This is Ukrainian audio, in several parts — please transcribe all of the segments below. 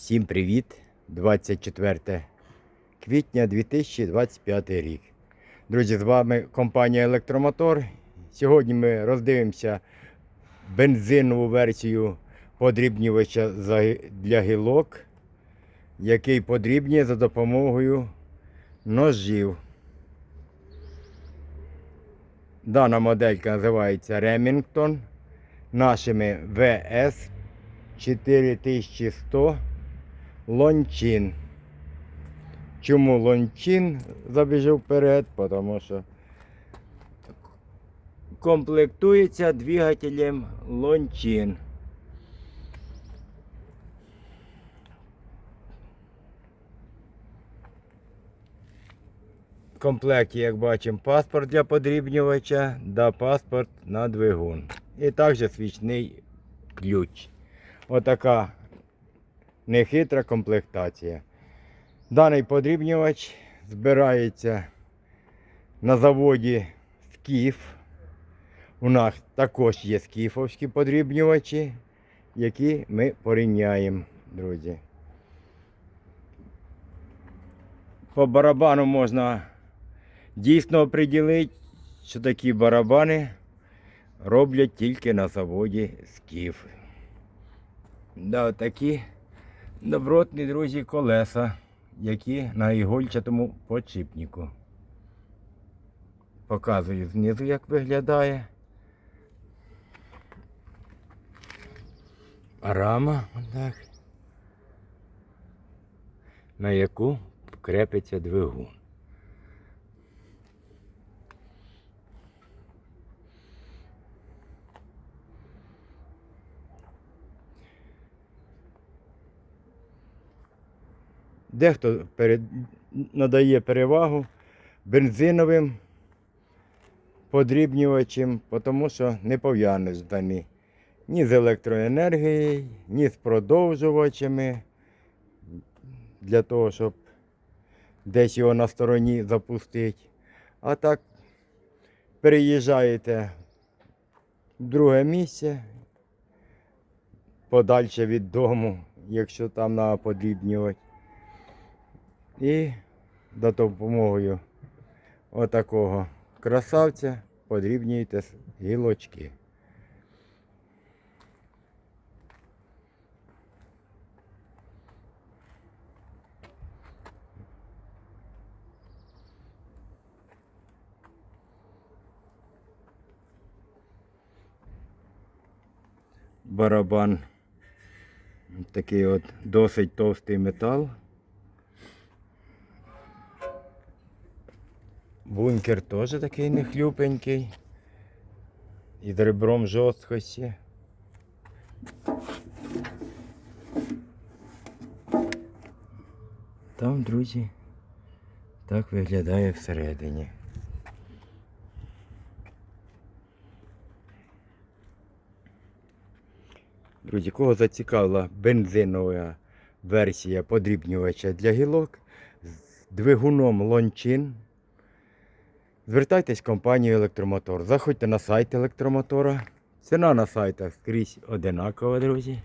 Всім привіт! 24 квітня 2025 рік. Друзі, з вами компанія Електромотор. Сьогодні ми роздивимося бензинову версію подрібнювача для гілок, який подрібнює за допомогою ножів. Дана моделька називається Remington нашими VS 4100 Лончин. Чому лончин забіжу вперед? Тому що комплектується двигателем лончин. В комплекті, як бачимо, паспорт для подрібнювача та паспорт на двигун. І також свічний ключ. Отака нехитра комплектація. Даний подрібнювач збирається на заводі Скіф. У нас також є скіфовські подрібнювачі, які ми порівняємо, друзі. По барабану можна дійсно оприділити, що такі барабани роблять тільки на заводі Скіф. Да, такі добротні, друзі, колеса, які на ігольчатому почіпніку. Показую знизу, як виглядає. Рама, отак, на яку крепиться двигун. Дехто перед... надає перевагу бензиновим подрібнювачем, тому що не пов'язані ні з електроенергією, ні з продовжувачами для того, щоб десь його на стороні запустити. А так переїжджаєте в друге місце, подальше від дому, якщо там треба подрібнювати. І за допомогою отакого красавця подрібнюєте гілочки. Барабан такий от досить товстий метал. Бункер теж такий нехлюпенький. І ребром жорсткості. Там, друзі, так виглядає всередині. Друзі, кого зацікавила бензинова версія подрібнювача для гілок з двигуном лончин. Звертайтесь в компанію Електромотор. Заходьте на сайт електромотора. Ціна на сайтах скрізь одинакова, друзі.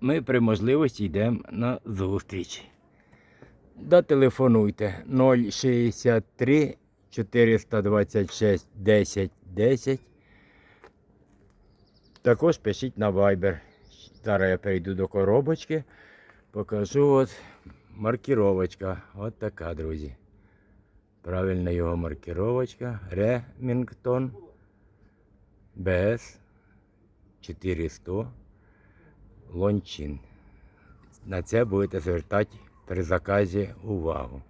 Ми при можливості йдемо на зустріч. Дотелефонуйте 063 426 10 10. Також пишіть на Viber. Зараз я перейду до коробочки. Покажу от маркіровочка. От така, друзі. Правильна його маркировочка. Remington BS 400 Лончин. На це будете звертати при заказі увагу.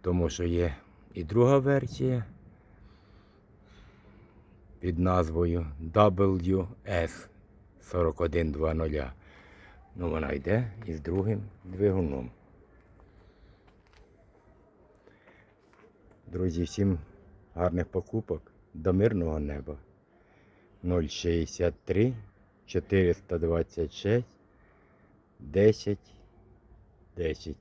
Тому що є і друга версія під назвою WS 4120. Ну, вона йде із другим двигуном. Друзі, всім гарних покупок до мирного неба. 063 426 10 10.